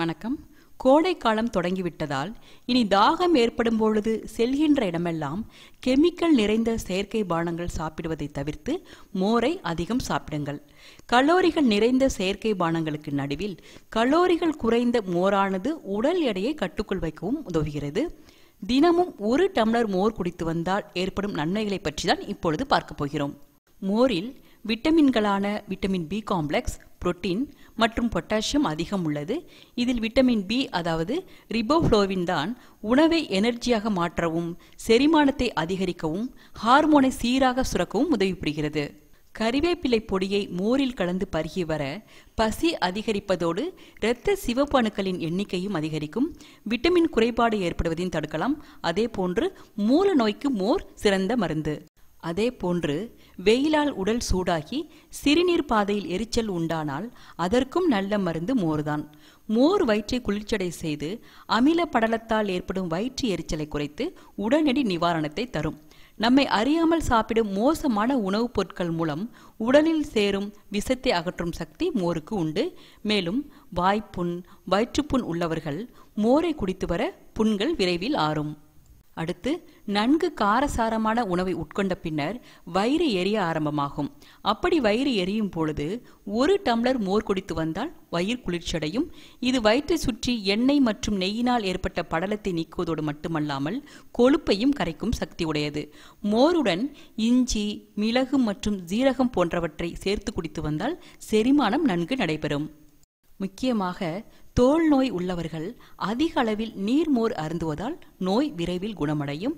வணக்கம். கோடை காலம் தொடங்கிவிட்டதால் இனி தாகம் ஏற்படும் பொழுது செல்கின்ற இடமெல்லாம் கெமிக்கல் நிறைந்த செயற்கை பானங்கள் சாப்பிடுவதை தவிர்த்து மோரை அதிகம் சாப்பிடுங்கள். கலோரிகள் நிறைந்த செயற்கை பானங்களுக்கு நடுவில் கலோரிகள் குறைந்த மோரானது உடல் எடையை கட்டுக்குள் வைக்கவும் உதவுகிறது. தினமும் ஒரு டம்ளர் மோர் குடித்து வந்தால் ஏற்படும் நன்மைகளை பற்றி தான் இப்பொழுது பார்க்க போகிறோம். மோரில் விட்டமின்களான விட்டமின் பி காம்ப்ளெக்ஸ் புரோட்டீன் மற்றும் பொட்டாசியம் அதிகம் உள்ளது இதில் விட்டமின் பி அதாவது ரிபோஃப்ளோவின் தான் உணவை எனர்ஜியாக மாற்றவும் செரிமானத்தை அதிகரிக்கவும் ஹார்மோனை சீராக சுரக்கவும் உதவி புரிகிறது கறிவேப்பிலை பொடியை மோரில் கலந்து பருகி வர பசி அதிகரிப்பதோடு இரத்த சிவப்பு அணுக்களின் எண்ணிக்கையும் அதிகரிக்கும். விட்டமின் குறைபாடு ஏற்படுவதையும் தடுக்கலாம். அதே போன்று மூல நோய்க்கு மோர் சிறந்த மருந்து. அதே போன்று வெயிலால் உடல் சூடாகி சிறுநீர் பாதையில் எரிச்சல் உண்டானால் அதற்கும் நல்ல மருந்து மோர்தான். மோர் வயிற்றை குளிர்ச்சடை செய்து அமில படலத்தால் ஏற்படும் வயிற்று எரிச்சலை குறைத்து உடனடி நிவாரணத்தை தரும். நம்மை அறியாமல் சாப்பிடும் மோசமான உணவுப் பொருட்கள் மூலம் உடலில் சேரும் விஷத்தை அகற்றும் சக்தி மோருக்கு உண்டு. மேலும் வாய்ப்புண் வயிற்றுப்புண் உள்ளவர்கள் மோரை குடித்து வர புண்கள் விரைவில் ஆறும். அடுத்து நன்கு காரசாரமான உணவை உட்கொண்ட பின்னர் வயிறு எரிய ஆரம்பமாகும். அப்படி வயிறு எரியும் பொழுது ஒரு டம்ளர் மோர் குடித்து வந்தால் வயிறு குளிர்ச்சியடையும். இது வயிற்றை சுற்றி எண்ணெய் மற்றும் நெய்யினால் ஏற்பட்ட படலத்தை நீக்குவதோடு மட்டுமல்லாமல் கொழுப்பையும் கரைக்கும் சக்தி உடையது மோருடன் இஞ்சி மிளகு மற்றும் ஜீரகம் போன்றவற்றை சேர்த்து குடித்து வந்தால் செரிமானம் நன்கு நடைபெறும். முக்கியமாக தோல் நோய் உள்ளவர்கள் அதிக அளவில் நீர்மோர் அருந்துவதால் நோய் விரைவில் குணமடையும்.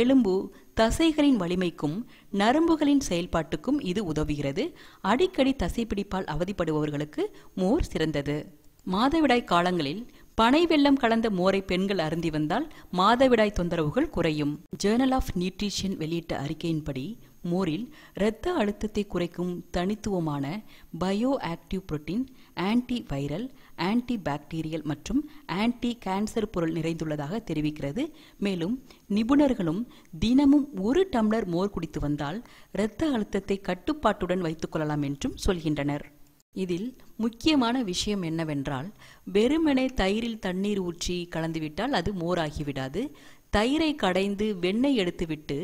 எலும்பு தசைகளின் வலிமைக்கும் நரம்புகளின் செயல்பாட்டுக்கும் இது உதவுகிறது. அடிக்கடி தசைப்பிடிப்பால் அவதிப்படுபவர்களுக்கு மோர் சிறந்தது. மாதவிடாய் காலங்களில் பனை வெள்ளம் கலந்த மோரை பெண்கள் அருந்தி வந்தால் மாதவிடாய் தொந்தரவுகள் குறையும். ஜேர்னல் ஆஃப் நியூட்ரிஷன் வெளியிட்ட அறிக்கையின்படி மோரில் இரத்த அழுத்தத்தை குறைக்கும் தனித்துவமான bio active protein anti viral anti bacterial மற்றும் ஆன்டி கேன்சர் பொருள் நிறைந்துள்ளதாக தெரிவிக்கிறது. மேலும் நிபுணர்களும் தினமும் ஒரு டம்ளர் மோர் குடித்து வந்தால் இரத்த அழுத்தத்தை கட்டுப்பாட்டுடன் வைத்துக் கொள்ளலாம் என்றும் சொல்கின்றனர். இதில் முக்கியமான விஷயம் என்னவென்றால் வெறுமனே தயிரில் தண்ணீர் ஊற்றி கலந்துவிட்டால் அது மோராகிவிடாது. தயிரை கடைந்து வெண்ணெய் எடுத்துவிட்டு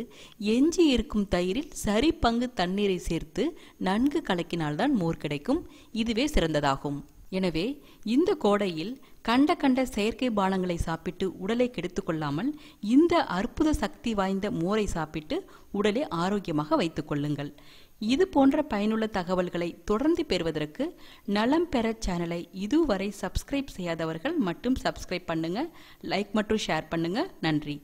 எஞ்சி இருக்கும் தயிரில் சரி பங்கு தண்ணீரை சேர்த்து நன்கு கலக்கினால்தான் மோர் கிடைக்கும். இதுவே சிறந்ததாகும். எனவே இந்த கோடையில் கண்ட கண்ட செயற்கை பானங்களை சாப்பிட்டு உடலை கெடுத்துக் கொள்ளாமல் இந்த அற்புத சக்தி வாய்ந்த மோரை சாப்பிட்டு உடலை ஆரோக்கியமாக வைத்துக் கொள்ளுங்கள். இது போன்ற பயனுள்ள தகவல்களை தொடர்ந்து பெறுவதற்கு நலம் பெற சேனலை இதுவரை சப்ஸ்கிரைப் செய்யாதவர்கள் மட்டும் சப்ஸ்கிரைப் பண்ணுங்க லைக் மற்றும் ஷேர் பண்ணுங்க. நன்றி.